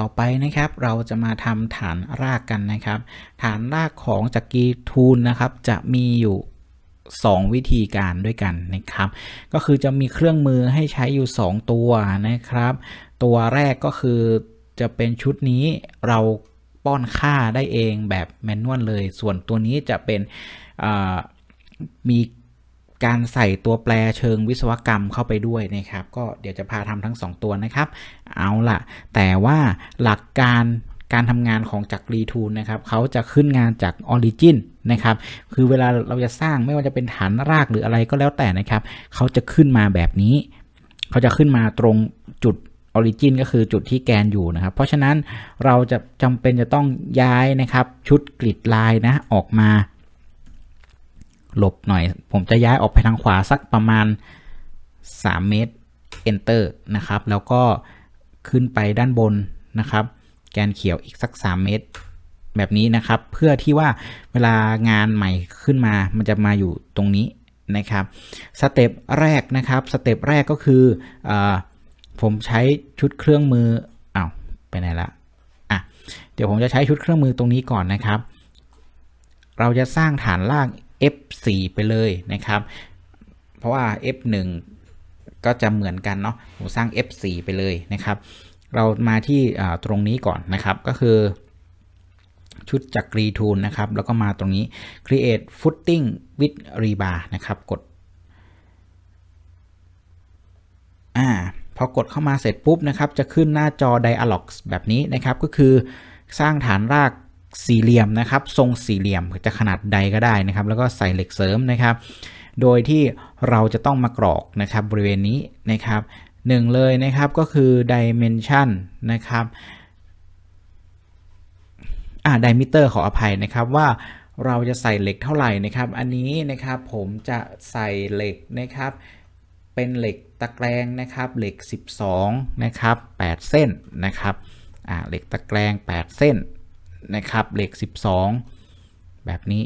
ต่อไปนะครับเราจะมาทำฐานรากกันนะครับ ฐานรากของจักรีทูลนะครับจะมีอยู่ 2 วิธีการด้วยกันนะครับ ก็คือจะมีเครื่องมือให้ใช้อยู่ 2 ตัวนะครับ ตัวแรกก็คือจะเป็นชุดนี้เราป้อนค่าได้เองแบบแมนนวลเลย ส่วนตัวนี้จะเป็นมี การใส่ตัวแปรเชิงวิศวกรรมเข้าไปด้วยนะครับ ก็เดี๋ยวจะพาทำทั้ง 2 ตัวนะครับ เอาล่ะ แต่ว่าหลักการการทำงานของจักรีทูลนะครับเขาจะขึ้นงานจากออริจินนะครับ คือเวลาเราจะสร้างไม่ว่าจะเป็นฐานรากหรืออะไรก็แล้วแต่นะครับเขาจะขึ้นมาแบบนี้ เขาจะขึ้นมาตรงจุดออริจินก็คือจุดที่แกนอยู่นะครับ เพราะฉะนั้นเราจะจำเป็นจะต้องย้ายนะครับชุดกริดลายนะออกมา หลบหน่อย ผมจะย้ายออกไปทางขวาสักประมาณ 3 เมตร enter นะครับ แล้วก็ขึ้นไปด้านบนนะครับ แกนเขียวอีกสัก 3 เมตร แบบนี้นะครับ เพื่อที่ว่าเวลางานใหม่ขึ้นมา มันจะมาอยู่ตรงนี้นะครับ สเต็ปแรกนะครับ สเต็ปแรกก็คืออผมใช้ชุดเครื่องมืออ้าวไปไหนละอะ เดี๋ยวผมจะใช้ชุดเครื่องมือตรงนี้ก่อนนะครับ เราจะสร้างฐานราก F4 ไปเลยนะครับ เพราะว่า F1 ก็จะเหมือนกันเนาะผมสร้าง F4 ไปเลยนะครับ เรามาที่ตรงนี้ก่อนนะครับก็คือชุดจากรีทูลนะครับ แล้วก็มาตรงนี้ create footing with rebar นะครับ กด อ่า พอกดเข้ามาเสร็จปุ๊บนะครับ จะขึ้นหน้าจอ dialog แบบนี้นะครับ ก็คือสร้างฐานราก สี่เหลี่ยมนะครับทรงสี่เหลี่ยมจะขนาดใดก็ได้นะครับ แล้วก็ใส่เหล็กเสริมนะครับ โดยที่เราจะต้องมากรอกนะครับบริเวณนี้นะครับหนึ่งเลยนะครับก็คือ dimension นะครับอ่า diameter ขออภัยนะครับว่าเราจะใส่เหล็กเท่าไหร่นะครับ อันนี้นะครับผมจะใส่เหล็กนะครับ เป็นเหล็กตะแกรงนะครับ เหล็ก 12 นะครับ 8 เส้นนะครับอ่าเหล็กตะแกรง 8 เส้น นะครับเหล็ก 12 แบบนี้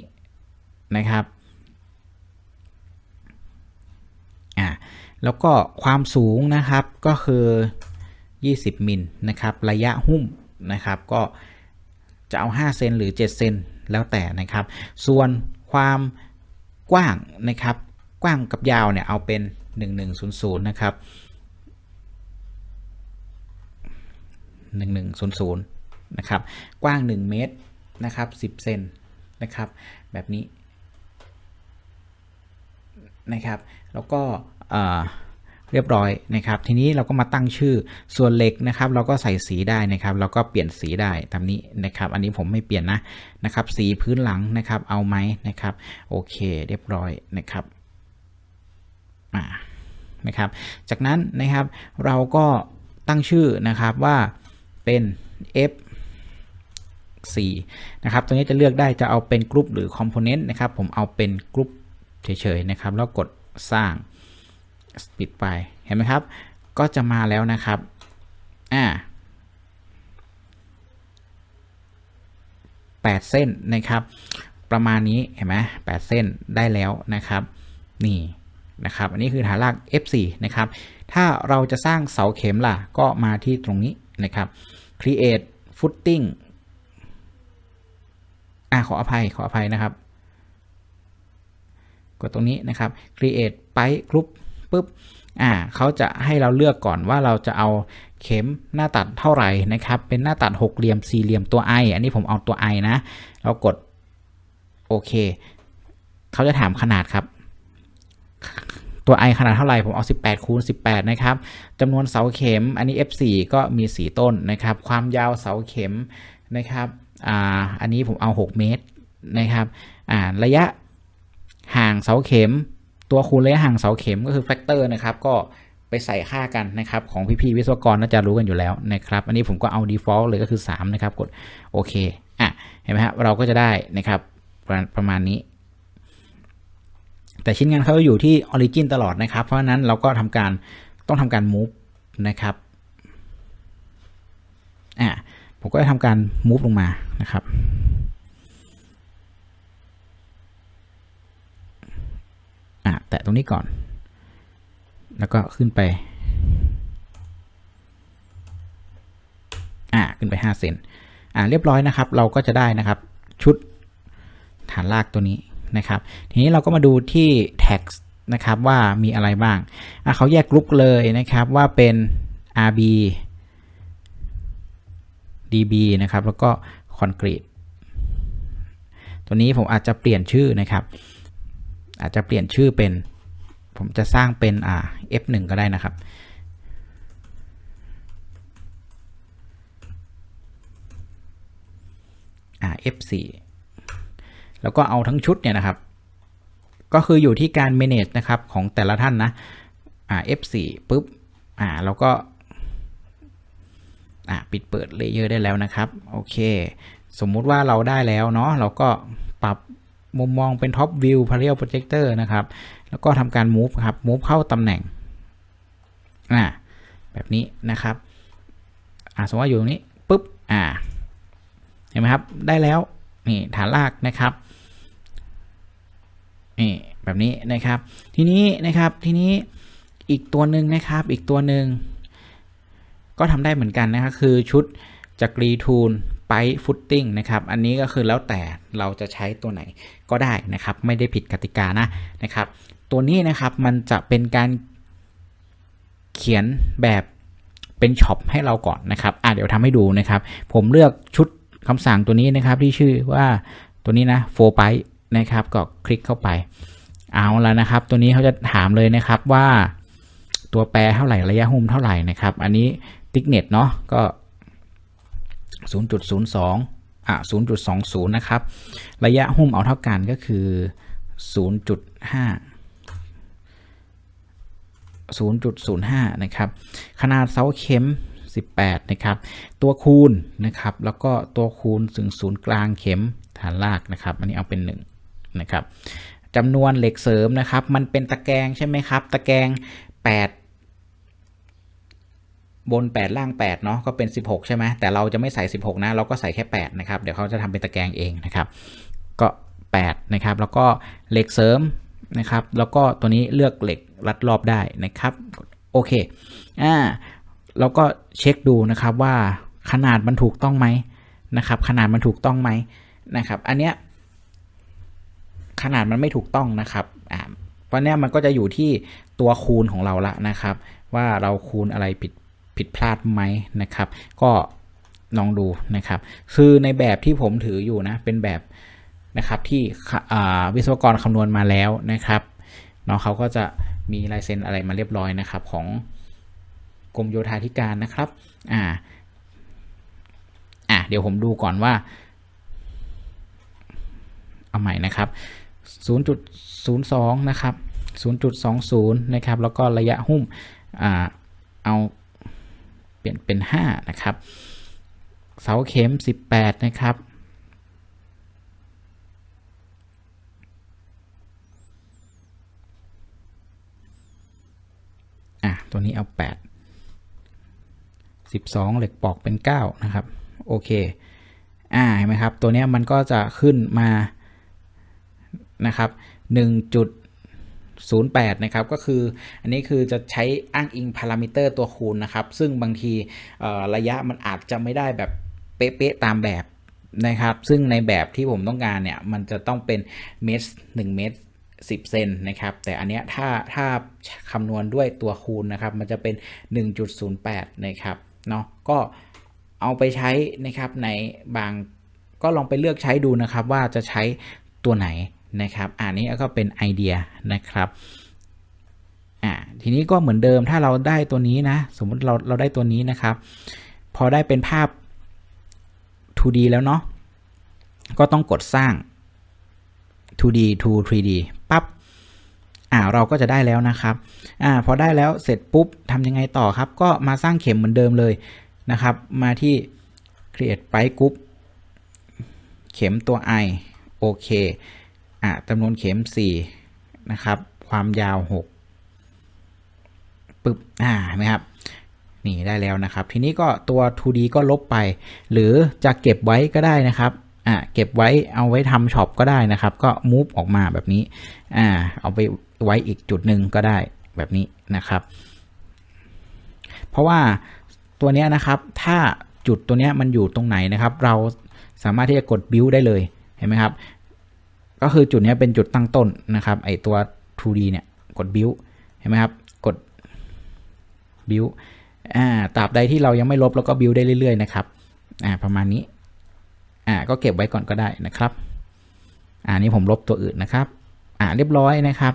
นะครับอ่าแล้วก็ความสูงนะครับก็คือ 20มิลนะครับระยะหุ้มนะครับก็จะเอา 5 เซนหรือ 7 เซนแล้วแต่นะครับ ส่วนความกว้างนะครับกว้างกับยาวเนี่ยเอาเป็น 1100 นะครับ 1100 นะครับ กว้าง 1 เมตรนะครับ10เซนนะครับ แบบนี้นะครับ แล้วก็เเรียบร้อยนะครับ ทีนี้เราก็มาตั้งชื่อส่วนเหล็กนะครับ เราก็ใส่สีได้นะครับ เราก็เปลี่ยนสีได้ตามนี้นะครับ อันนี้ผมไม่เปลี่ยนนะนะครับ สีพื้นหลังนะครับ เอาไหมนะครับ โอเค เรียบร้อยนะครับอ่านะครับ จากนั้นนะครับเราก็ตั้งชื่อนะครับว่าเป็น F 4นะครับตัวนี้จะเลือกได้จะเอาเป็นกรุ๊ปหรือคอมโพเนนต์นะครับ ผมเอาเป็นกรุ๊ปเฉยๆนะครับ แล้วกดสร้างปิดไป เห็นไหมครับ ก็จะมาแล้วนะครับ อ่า8เส้นนะครับ ประมาณนี้เห็นไหม8เส้นได้แล้วนะครับ นี่นะครับ อันนี้คือฐานราก F4 นะครับ ถ้าเราจะสร้างเสาเข็มล่ะ ก็มาที่ตรงนี้นะครับ create footing อ่าขออภัยขออภัยนะครับ กดตรงนี้นะครับ create ไปกรุ๊ปปุ๊บอ่าเขาจะให้เราเลือกก่อนว่าเราจะเอาเข็มหน้าตัดเท่าไหร่นะครับ เป็นหน้าตัดหกเหลี่ยมสี่เหลี่ยมตัว i อันนี้ผมเอาตัว i นะ เรากดโอเคเขาจะถามขนาดครับตัว i ขนาดเท่าไหร่ ผมเอา 18 คูณ 18 นะครับจำนวนเสาเข็ม อันนี้ f4 ก็มี 4 ต้นนะครับ ความยาวเสาเข็มนะครับ อ่าอันนี้ผมเอา 6 เมตรนะครับอ่าระยะห่างเสาเข็ม ตัวคูณระยะห่างเสาเข็มก็คือแฟกเตอร์นะครับก็ไปใส่ค่ากันนะครับของพี่ๆวิศวกรน่าจะรู้กันอยู่แล้วนะครับอันนี้ผมก็เอา default เลยก็คือ 3 นะครับกดโอเคอะเห็นไหมครับเราก็จะได้นะครับประประมาณนี้ แต่ชิ้นงานเขาอยู่ที่ origin ตลอดนะครับ เพราะฉะนั้นเราก็ทำการต้องทำการ move นะครับอะ ผมก็จะทำการ move ลงมานะครับ อะ แตะตรงนี้ก่อน แล้วก็ขึ้นไป อะ ขึ้นไป 5 เซน อ่าเรียบร้อยนะครับ เราก็จะได้นะครับ ชุดฐานรากตัวนี้นะครับ ทีนี้เราก็มาดูที่ tax นะครับว่ามีอะไรบ้าง อะเขาแยกกรุ๊ปเลยนะครับว่าเป็น RB DB นะครับ แล้วก็คอนกรีตตัวนี้ผมอาจจะเปลี่ยนชื่อนะครับ อาจจะเปลี่ยนชื่อเป็น ผมจะสร้างเป็นอ่า F1 ก็ได้นะครับอ่า F4 แล้วก็เอาทั้งชุดเนี่ยนะครับ ก็คืออยู่ที่การ manage นะครับของแต่ละท่านนะอ่า F4 ปุ๊บอ่าแล้วก็ ปิดเปิดเลเยอร์ได้แล้วนะครับ โอเค สมมุติว่าเราได้แล้วเนาะเราก็ปรับมุมมองเป็น top view parallel projector นะครับ แล้วก็ทำการ move ครับ move เข้าตำแหน่งอ่าแบบนี้นะครับอ่าสมมติว่าอยู่ตรงนี้ปุ๊บอ่าเห็นไหมครับ ได้แล้วนี่ฐานรากนะครับนี่แบบนี้นะครับ ทีนี้นะครับทีนี้อีกตัวหนึ่งนะครับ อีกตัวหนึ่ง ก็ทำได้เหมือนกันนะครับคือชุดจากรีทูนไปฟุตติ้งนะครับ อันนี้ก็คือแล้วแต่เราจะใช้ตัวไหนก็ได้นะครับ ไม่ได้ผิดกติกานะนะครับ ตัวนี้นะครับมันจะเป็นการเขียนแบบเป็นช็อปให้เราก่อนนะครับอะเดี๋ยวทำให้ดูนะครับ ผมเลือกชุดคำสั่งตัวนี้นะครับที่ชื่อว่าตัวนี้นะโฟไปนะครับก็คลิกเข้าไป เอาแล้วนะครับ ตัวนี้เขาจะถามเลยนะครับว่าตัวแปรเท่าไหร่ระยะหุ้มเท่าไหร่นะครับ อันนี้ ติ๊กเน็ตเนาะก็ 0.02 อะ 0.20 นะครับ ระยะหุ้มเอาเท่ากันก็คือ 0.5 0.05 นะครับ ขนาดเสาเข็ม 18 นะครับ ตัวคูณนะครับ แล้วก็ตัวคูณถึงศูนย์กลางเข็มฐานรากนะครับ อันนี้เอาเป็น 1 นะครับจำนวนเหล็กเสริมนะครับ มันเป็นตะแกรงใช่ไหมครับ ตะแกรง8 บน 8 ล่าง 8 เนาะก็เป็น 16 ใช่ไหมแต่เราจะไม่ใส่ 16 นะ เราก็ใส่แค่ 8 นะครับ เดี๋ยวเขาจะทำเป็นตะแกรงเองนะครับ ก็ 8 นะครับ แล้วก็เหล็กเสริมนะครับ แล้วก็ตัวนี้เลือกเหล็กรัดรอบได้นะครับ โอเค อ่าเราก็เช็คดูนะครับว่าขนาดมันถูกต้องไหมนะครับ ขนาดมันถูกต้องไหมนะครับ อันเนี้ยขนาดมันไม่ถูกต้องนะครับอ่าเพราะเนี้ยมันก็จะอยู่ที่ตัวคูณของเราละนะครับ ว่าเราคูณอะไรผิด ผิดพลาดไหมนะครับ ก็ลองดูนะครับ คือในแบบที่ผมถืออยู่นะ เป็นแบบนะครับที่วิศวกรคำนวณมาแล้วนะครับเนาะเขาก็จะมีลายเซ็นอะไรมาเรียบร้อยนะครับ ของกรมโยธาธิการนะครับ อ่า อะเดี๋ยวผมดูก่อนว่า เอาใหม่นะครับ 0.02 นะครับ 0.20 นะครับ แล้วก็ระยะหุ้ม อ่า เอา เปลี่ยนเป็น 5 นะครับ เสาเข็ม 18 นะครับ อะ ตัวนี้เอา 8 12 เหล็กปอกเป็น 9 นะครับ โอเค อ่า เห็นไหมครับ ตัวนี้มันก็จะขึ้นมา นะครับ 0.8 นะครับ ก็คืออันนี้คือจะใช้อ้างอิงพารามิเตอร์ตัวคูณนะครับ ซึ่งบางทีระยะมันอาจจะไม่ได้แบบเป๊ะๆตามแบบนะครับ ซึ่งในแบบที่ผมต้องการเนี่ย มันจะต้องเป็นเมตร1เมตร10 เซนนะครับ แต่อันเนี้ยถ้าถ้าคำนวณด้วยตัวคูณนะครับ มันจะเป็น 1.08 นะครับเนาะก็เอาไปใช้นะครับในบางก็ลองไปเลือกใช้ดูนะครับว่าจะใช้ตัวไหน นะครับอันนี้ก็เป็นไอเดียนะครับอ่าทีนี้ก็เหมือนเดิมถ้าเราได้ตัวนี้นะ สมมุติเราเราได้ตัวนี้นะครับ พอได้เป็นภาพ 2D แล้วเนาะก็ต้องกดสร้าง 2D to 3D ปั๊บอ่าเราก็จะได้แล้วนะครับอ่าพอได้แล้วเสร็จปุ๊บทำยังไงต่อครับ ก็มาสร้างเข็มเหมือนเดิมเลยนะครับ มาที่ create by group เข็มตัว i โอเค อะจำนวนเข็ม 4 นะครับ ความยาว 6ปึ๊บอ่าไหมครับนี่ได้แล้วนะครับ ทีนี้ก็ตัว 2D ก็ลบไป หรือจะเก็บไว้ก็ได้นะครับอ่าเก็บไว้เอาไว้ทำช็อปก็ได้นะครับ ก็ move ออกมาแบบนี้อ่าเอาไปไว้อีกจุดหนึ่งก็ได้แบบนี้นะครับ เพราะว่าตัวนี้นะครับ ถ้าจุดตัวเนี้ยมันอยู่ตรงไหนนะครับ เราสามารถที่จะกด build ได้เลย เห็นไหมครับ ก็คือจุดนี้เป็นจุดตั้งต้นนะครับไอตัว 2D เนี่ยกด build เห็นไหมครับ กด build อ่าตราบใดที่เรายังไม่ลบแล้วก็ build ได้เรื่อยๆนะครับอ่าประมาณนี้อ่าก็เก็บไว้ก่อนก็ได้นะครับอ่านี่ผมลบตัวอื่นนะครับอ่าเรียบร้อยนะครับ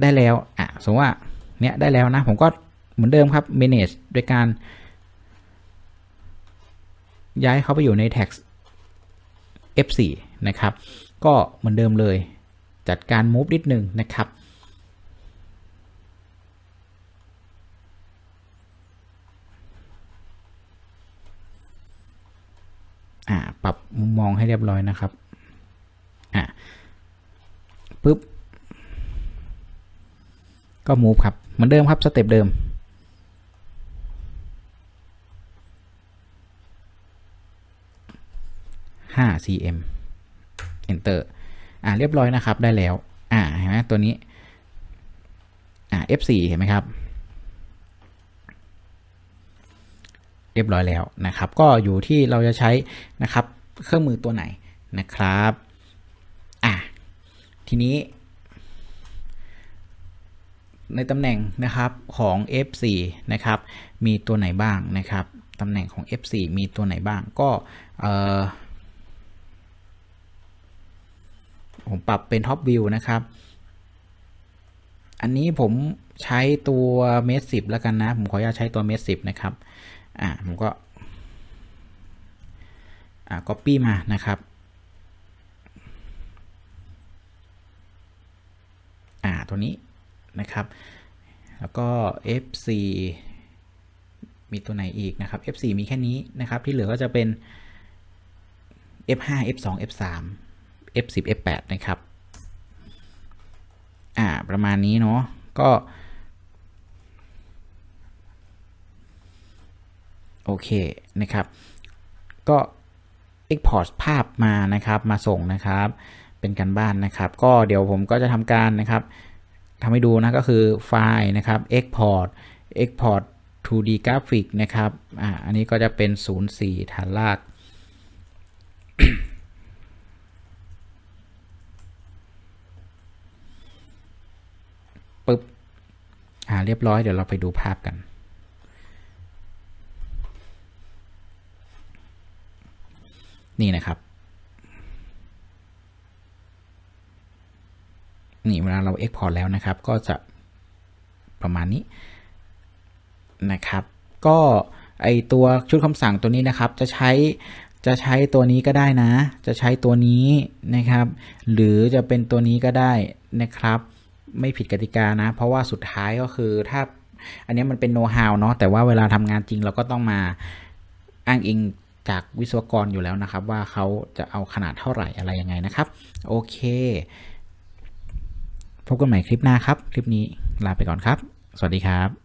ได้แล้วอ่าสมมติว่าเนี้ยได้แล้วนะ ผมก็เหมือนเดิมครับ manage ด้วยการ ย้ายเขาไปอยู่ใน text F4 นะครับ ก็เหมือนเดิมเลย จัดการ move นิดนึงนะครับอ่าปรับมุมมองให้เรียบร้อยนะครับอ่าปุ๊บ ก็ move ครับ เหมือนเดิมครับสเต็ปเดิม5 cm enter อ่าเรียบร้อยนะครับได้แล้วอ่าเห็นไหมตัวนี้อ่า F4 เห็นไหมครับ เรียบร้อยแล้วนะครับ ก็อยู่ที่เราจะใช้นะครับเครื่องมือตัวไหนนะครับอะทีนี้ ในตำแหน่งนะครับของ F4 นะครับ มีตัวไหนบ้างนะครับตำแหน่งของ F4 มีตัวไหนบ้างก็เอ่อ ผมปรับเป็นท็อปวิวนะครับ อันนี้ผมใช้ตัวเมสสิบแล้วกันนะ ผมขออนุญาตใช้ตัวเมสสิบนะครับ อ่าผมก็ อ่า copy มานะครับ อ่า ตัวนี้นะครับ แล้วก็ F4 มีตัวไหนอีกนะครับ F4 มีแค่นี้นะครับ ที่เหลือก็จะเป็น F5 F2 F3 F10 F8 นะครับ อ่า ประมาณนี้เนาะ ก็ โอเค นะครับ ก็ Export ภาพมานะครับ มาส่งนะครับ เป็นการบ้านนะครับ ก็เดี๋ยวผมก็จะทำการนะครับทำให้ดูนะก็คือไฟล์นะครับ Export Export 2D Graphic นะครับ อ่า อันนี้ก็จะเป็น 04ฐานราก ปึ๊บอ่าเรียบร้อยเดี๋ยวเราไปดูภาพกัน นี่นะครับ นี่เวลาเรา Export แล้วนะครับ ก็จะประมาณนี้นะครับ ก็ไอตัวชุดคำสั่งตัวนี้นะครับ จะใช้จะใช้ตัวนี้ก็ได้นะ จะใช้ตัวนี้นะครับ หรือจะเป็นตัวนี้ก็ได้นะครับ ไม่ผิดกติกานะ เพราะว่าสุดท้ายก็คือถ้าอันนี้มันเป็นโน้ตฮาวเนาะแต่ว่าเวลาทำงานจริงเราก็ต้องมาอ้างอิงจากวิศวกรอยู่แล้วนะครับ ว่าเขาจะเอาขนาดเท่าไหร่อะไรยังไงนะครับ โอเค พบกันใหม่คลิปหน้าครับ คลิปนี้ลาไปก่อนครับ สวัสดีครับ